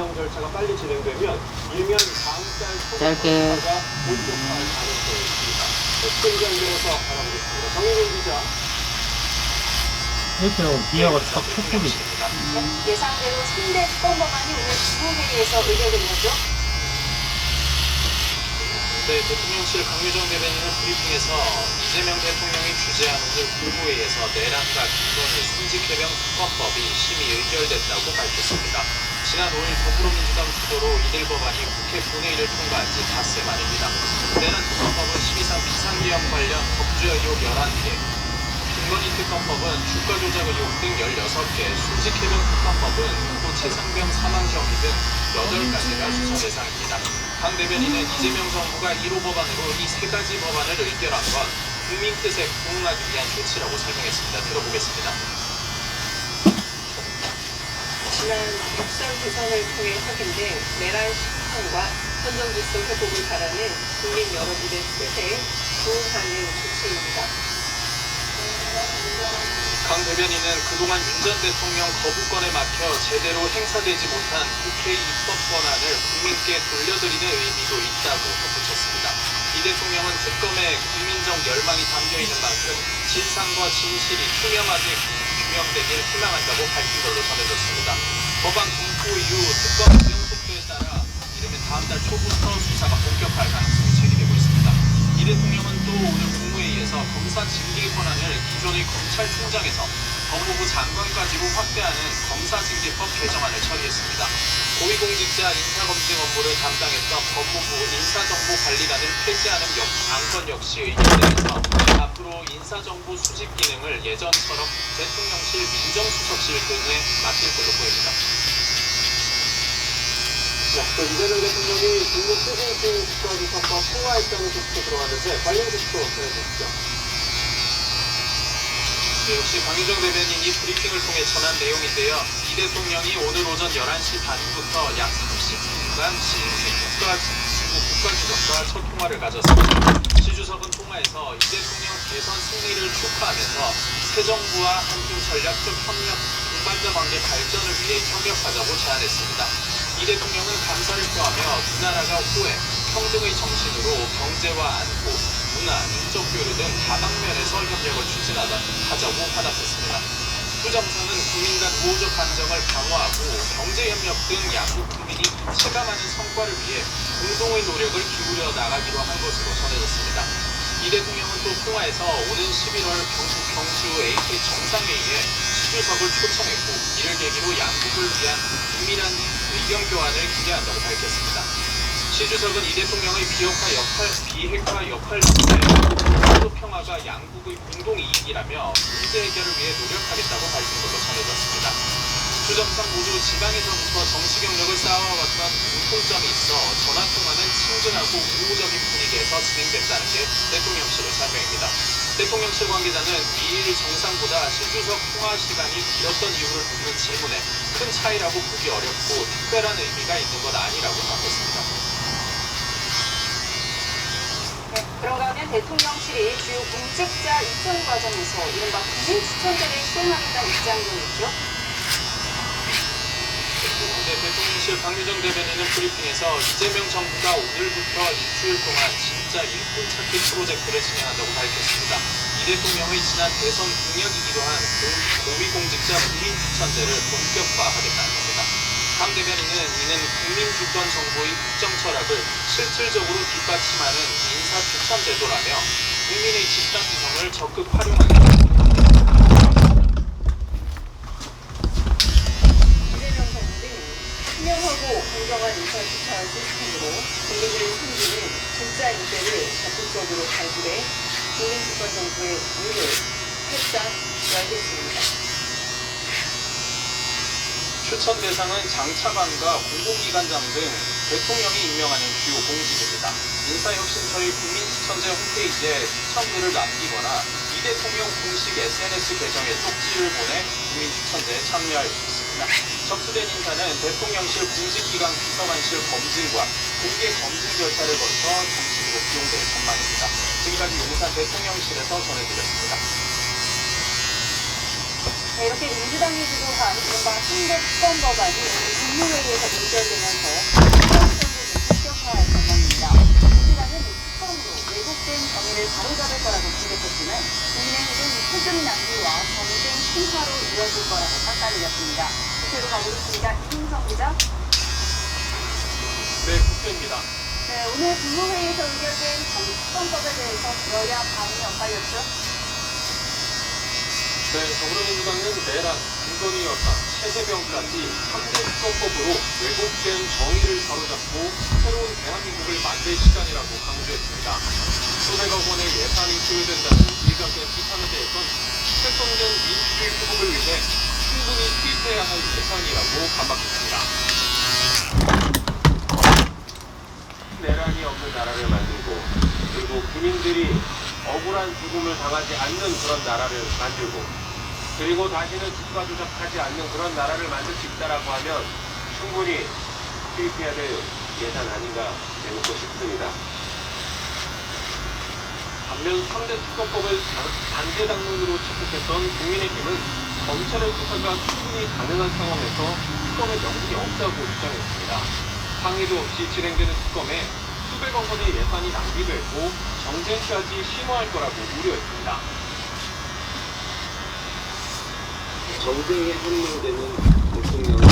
임명 절차가 빨리 진행되면 일면 다음 달 짧게. 본격화할 가능성이 있습니다. 특별 연결해서 알아보겠습니다. 정혜진 기자. 이렇게 하고 비하가 딱 촉촉이 예상대로 3대 특검 법안이 오늘 국무회의에서 의결된 거죠. 네, 대통령실 강유정 대변인은 브리핑에서 이재명 대통령이 주재한 오늘 국무회의에서 내란과 김건희 순직해병 특검법이 심의 의결됐다고 밝혔습니다. 지난 5일 더불어민주당 주도로 이들 법안이 국회 본회의를 통과한 지 닷새 만입니다. 내란 특검법은 심의상 비상계엄 관련 법조 의혹 11개, 김건희 특검법은 주가 조작 의혹 등 16개, 순직해병 특검법은 고 최상병 사망 혐의 등 8가지가 수사 대상입니다. 강 대변인은 이재명 정부가 1호 법안으로 이 세 가지 법안을 의결한 건 국민 뜻에 부응하기 위한 조치라고 설명했습니다. 들어보겠습니다. 지난 6.3 대선을 통해 확인된 내란 실천과 헌정질서 회복을 바라는 국민 여러분의 뜻에 부응하는 조치입니다. 강 대변인은 그동안 윤 전 대통령 거부권에 막혀 제대로 행사되지 못한 국회 입법 권한을 국민께 돌려드리는 의미도 있다고 덧붙였습니다. 이 대통령은 특검에 국민적 열망이 담겨 있는 만큼 진상과 진실이 투명하게 규명되길 희망한다고 밝힌 걸로 전해졌습니다. 법안 공포 이후 특검 진행 속도에 따라 이르면 다음 달 초부터 수사가 본격화할 가능성이 제기되고 있습니다. 이 대통령은 또 오늘 국무회의에서 검사 징계 권한을 기존의 검찰총장에서 법무부 장관까지로 확대하는 검사징계법 개정안을 처리했습니다. 고위공직자 인사검증 업무를 담당했던 법무부 인사정보관리단을 폐지하는 역, 안건 역시 의결되면서 앞으로 인사정보 수집 기능을 예전처럼 대통령실 민정수석실 등에 맡길 걸로 보입니다. 자, 또 이재명 대통령이 중국 시진핑 국가주석과 통화했다는 소식도 들어왔는데 관련 소식도 전해주시죠. 네, 역시 강유정 대변인이 브리핑을 통해 전한 내용인데요. 이 대통령이 오늘 오전 11시 반부터 약 30분간 시진핑 국가, 국가주석과 첫 통화를 가졌습니다. 시 주석은 통화에서 이 대통령 대선 승리를 축하하면서 새 정부와 한중 전략적 협력, 동반자 관계 발전을 위해 협력하자고 제안했습니다. 이 대통령은 감사를 표하며 두 나라가 후에 평등의 정신으로 경제와 안보, 문화, 인적 교류 등 다방면에서 협력을 추진하자 하자고 화답했습니다. 후 정상은 국민 간 우호적 감정을 강화하고 경제 협력 등 양국 국민이 체감하는 성과를 위해 공동의 노력을 기울여 나가기로 한 것으로 전해졌습니다. 이 대통령은 또 통화에서 오는 11월 경북 경주 AK 정상회의에 시주석을 초청했고 이를 계기로 양국을 위한 긴밀한 의견 교환을 기대한다고 밝혔습니다. 시 주석은 이 대통령의 비핵화 역할, 비핵화 역할 덕분에 서로 평화가 양국의 공동 이익이라며 문제 해결을 위해 노력하겠다고 밝힌 걸로 전해졌습니다. 두 정상 모두 지방에서부터 정치 경력을 쌓아왔던 공통점이 있어 전화 통화는 친근하고 우호적인 분위기에서 진행됐다는 게 대통령실의 설명입니다. 대통령실 관계자는 미일 정상보다 신주석 통화 시간이 길었던 이유를 묻는 질문에 큰 차이라고 보기 어렵고 특별한 의미가 있는 건 아니라고 답했습니다. 네, 그런가 하면 대통령실이 주요 공직자 입성 과정에서 이른바 국민 추천제를 시행하겠다는 입장도 있죠. 네, 대통령실 강유정 대변인은 브리핑에서 이재명 정부가 오늘부터 일주일 동안 진짜 일꾼 찾기 프로젝트를 진행한다고 밝혔습니다. 이 대통령의 지난 대선 공약이기도 한 공- 고위공직자 국민 추천제를 본격화하겠다는 겁니다. 강 대변인은 이는 국민 주권 정부의 국정 철학을 실질적으로 뒷받침하는 인사 추천 제도라며 국민의 집단 지성을 적극 정부는 투명하고 공정한 인사 추천 시스템으로 국민을 섬기는 진짜 인재를 적극적으로 발굴해 국민 주권 정부의 문을 활짝 열겠습니다. 추천 대상은 장차관과 공공기관장 등 대통령이 임명하는 주요 공직입니다. 인사혁신처의 국민추천제 홈페이지에 추천글을 남기거나 이 대통령 공식 SNS 계정에 쪽지를 보내 국민추천제에 참여할 수 있습니다. 접수된 인사는 대통령실 공직기관 비서관실 검증과 공개 검증 절차를 거쳐 정식으로 기용될 전망입니다. 지금까지 용산 대통령실에서 전해드렸습니다. 네, 이렇게 민주당이 주도한 이른바 신대특검 법안이 국무회의에서 논결되면서 특검정국을 본격화할 전망입니다. 민주당은 이 특검으로 왜곡된 정의를 바로잡을 거라고 기대했지만 국민의힘은 세금 낭비와 정쟁 심화로 이어질 거라고 깎아내렸습니다. 국회로 가보겠습니다. 이승성 기자. 네, 국회입니다. 네, 오늘 국무회의에서 의결된 특검법에 대해서 여야 반응이 엇갈렸죠. 네, 더불어민주당은 내란, 김건희 여사, 최재병까지 3대 특검법으로 왜곡된 정의를 바로잡고 새로운 대한민국을 만들 시간이라고 강조했습니다. 수백억 원의 예산이 소요된다는 일각의 비판에 대해선 훼손된 민주주의 회복을 위해 충분히 투입해야 할 예산이라고 반박했습니다. 내란이 없는 나라를 만들고 그리고 국민들이 억울한 죽음을 당하지 않는 그런 나라를 만들고 그리고 다시는 국가 조작하지 않는 그런 나라를 만들 수 있다라고 하면 충분히 투입해야 될 예산 아닌가 내놓고 싶습니다. 반면 3대 특검법을 단계 당론으로 채택했던 국민의힘은 검찰의 수사가 충분히 가능한 상황에서 특검의 명분이 없다고 주장했습니다. 상의도 없이 진행되는 특검에 원의 예산이 낭비되고 정쟁까지 심화할 거라고 우려했습니다. 정쟁에 함몰되는